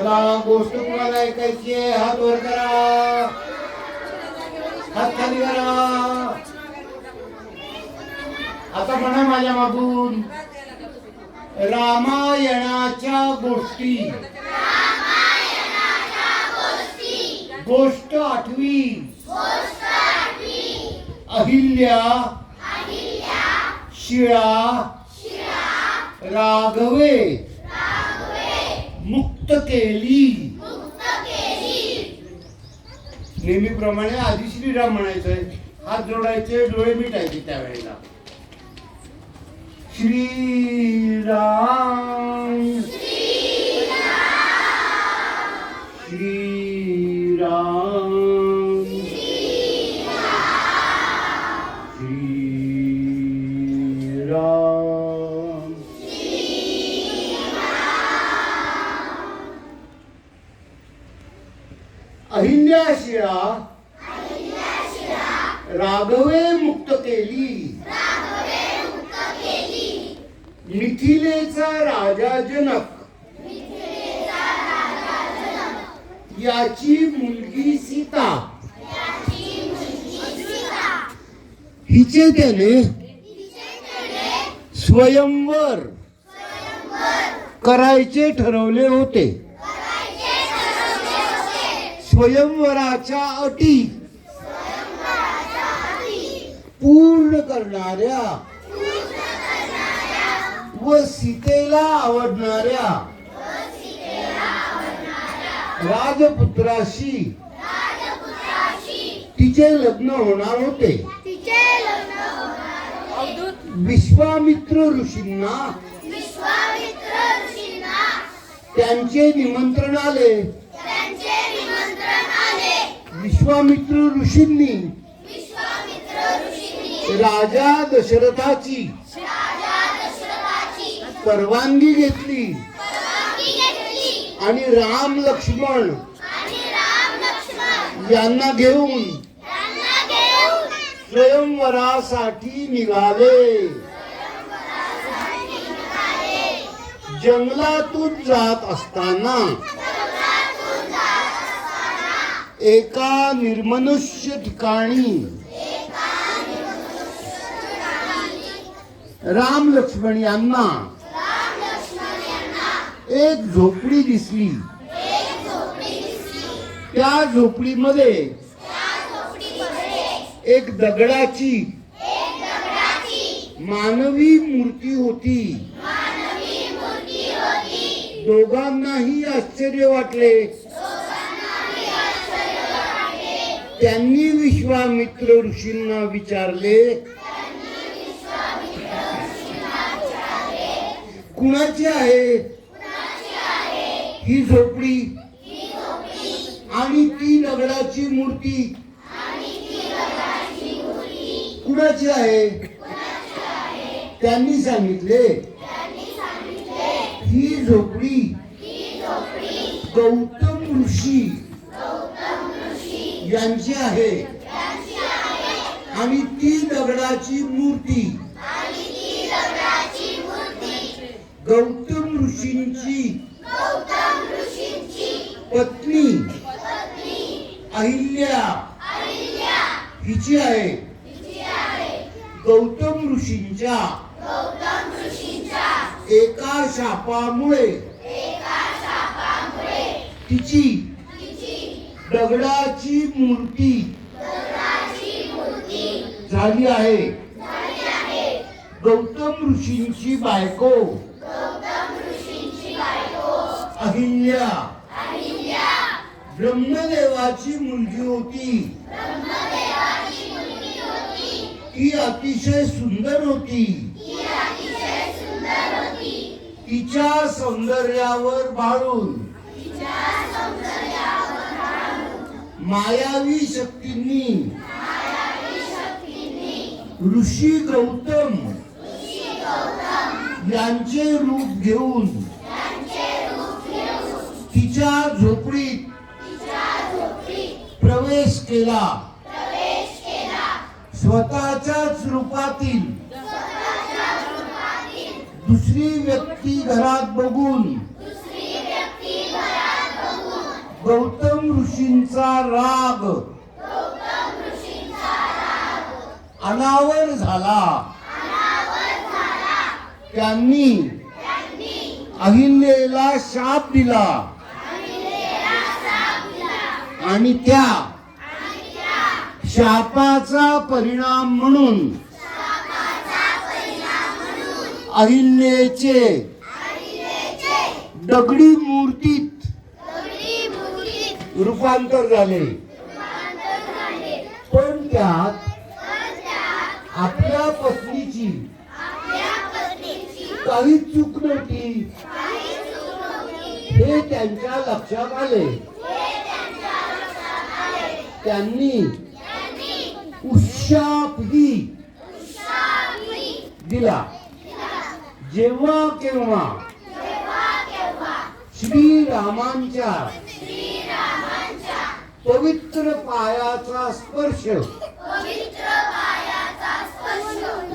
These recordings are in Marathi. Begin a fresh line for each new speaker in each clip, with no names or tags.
गोष्ट तुम्हाला ऐकायची आहे. हात वर करा. हात खाली करा. आता म्हणा माझ्या मागून रामायणाच्या गोष्टी. गोष्ट आठवी. अहिल्या शिळा राघवे. मुक्त केली. नेहमीप्रमाणे आधी श्रीराम म्हणायचंय हात जोडायचे डोळे मिटायचे त्यावेळेला. श्रीराम. श्रीराम. अहिल्याशिळा राघवे मुक्त केली. मिथिलेचा राजा जनक. याची मुलगी सीता. हिचे त्याने स्वयंवर करायचे ठरवले होते. स्वयंवराच्या अटी. पूर्ण करणाऱ्या. व सीतेला आवडणाऱ्या. राजपुत्राशी. तिचे लग्न होणार होते. विश्वामित्र ऋषींना. त्यांचे निमंत्रण आले. विश्वामित्र ऋषींनी राजा दशरथाची परवानगी घेतली. आणि राम लक्ष्मण यांना घेऊन स्वयंवरासाठी निघाले. जंगलातून जात असताना एका निर्मनुष्य ठिकाणी. राम लक्ष्मण यांना एक झोपडी दिसली. त्या झोपडीमध्ये एक दगडाची मानवी मूर्ती होती. दोघांनाही आश्चर्य वाटले. त्यांनी विश्वामित्र ऋषींना विचारले. कुणाची आहे? ही झोपडी. आणि ती दगडाची मूर्ती. कुणाची आहे? त्यांनी सांगितले. ही झोपडी. गौतम ऋषी. यांची आहे. आणि ती दगडाची मूर्ती. गौतम ऋषींची पत्नी. अहिल्या. हिची आहे. गौतम ऋषींच्या एका शापामुळे. तिची दगडाची मूर्ती. झाली आहे. गौतम ऋषींची बायको. अहिल्या. ब्रह्मदेवाची मुलगी होती. ती अतिशय सुंदर होती. तिच्या सौंदर्यावर बाळून मायावी शक्तींनी. ऋषी गौतम. यांचे रूप घेऊन. तिच्या झोपडीत प्रवेश केला. स्वतःच्याच रूपातील. दुसरी व्यक्ती घरात बघून. गौतम ऋषींचा राग. अनावर झाला. त्यांनी अहिल्याला शाप दिला. आणि त्या शापाचा परिणाम म्हणून अहिल्याचे दगडी मूर्ती रूपांतर झाले. पण त्यात आपल्या पत्नीची काही चूक नव्हती. हे त्यांच्या लक्षात आले. त्यांनी उशापही दिला. जेव्हा केव्हा श्रीरामांच्या पवित्र पायाचा स्पर्श.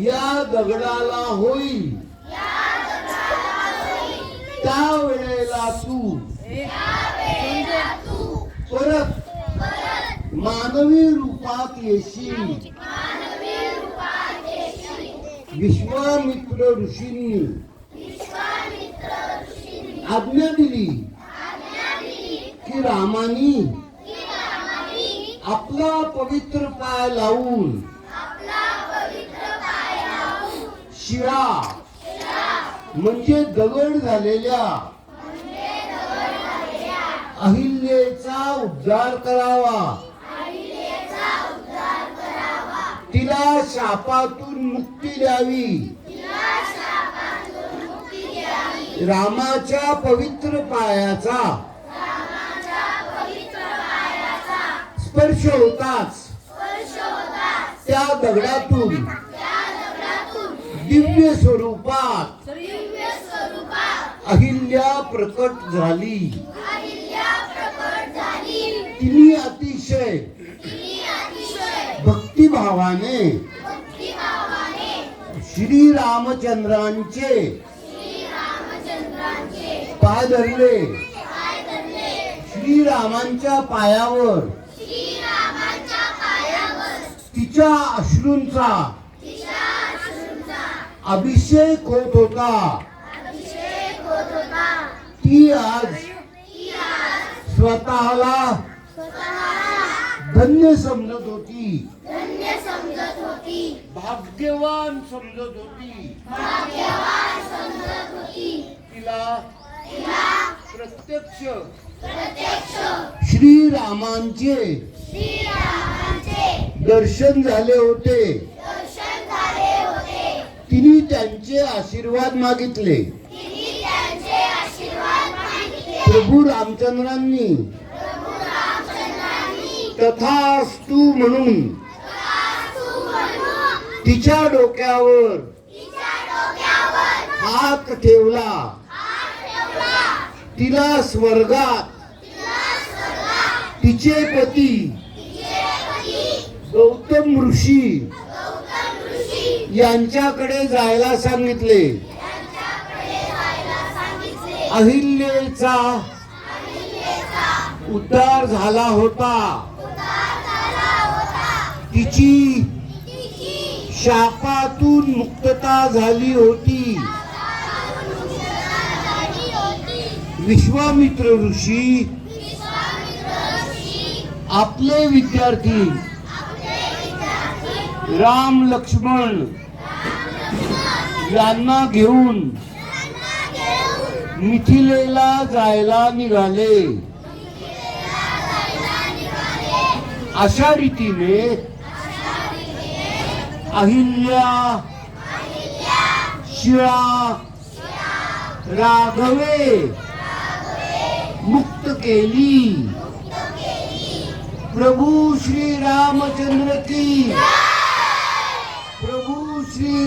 या दगडाला होईल त्या वेळेला तू. परत मानवी रूपात येशील. विश्वामित्र ऋषींनी आज्ञा दिली की रामानी आपला पवित्र पाय लावून. शिळा म्हणजे दगड झालेल्या. अहिल्याचा उद्धार करावा. तिला शापातून मुक्ती द्यावी. रामाच्या पवित्र पायाचा. स्पर्श होताच. त्या दगडातून. दिव्य स्वरूपात. अहिल्या प्रकट झाली. तिने अतिशय. भक्तिभावाने. श्री रामचंद्रांचे. पाय धरले. श्रीरामांच्या पायावर. तिच्या अश्रूंचा. अभिषेक होत होता. ती आज स्वतःला धन्य समजत होती. भाग्यवान समजत होती. तिला प्रत्यक्ष श्रीरामांचे दर्शन झाले होते. तिने त्यांचे आशीर्वाद मागितले. प्रभू रामचंद्रांनी. तथास्तु म्हणून. तिच्या डोक्यावर हात ठेवला. तिला स्वर्गात. तिचे पती. गौतम ऋषी यांच्याकडे जायला सांगितले. अहिल्येचा उद्धार झाला होता. तिची शापातून मुक्तता झाली होती. विश्वामित्र ऋषी आपले विद्यार्थी राम लक्ष्मण यांना घेऊन मिथिलेला जायला निघाले. अशा रीतीने अहिल्या शिळा राघवे मुक्त केली. प्रभू श्री रामचंद्र की प्रभू श्री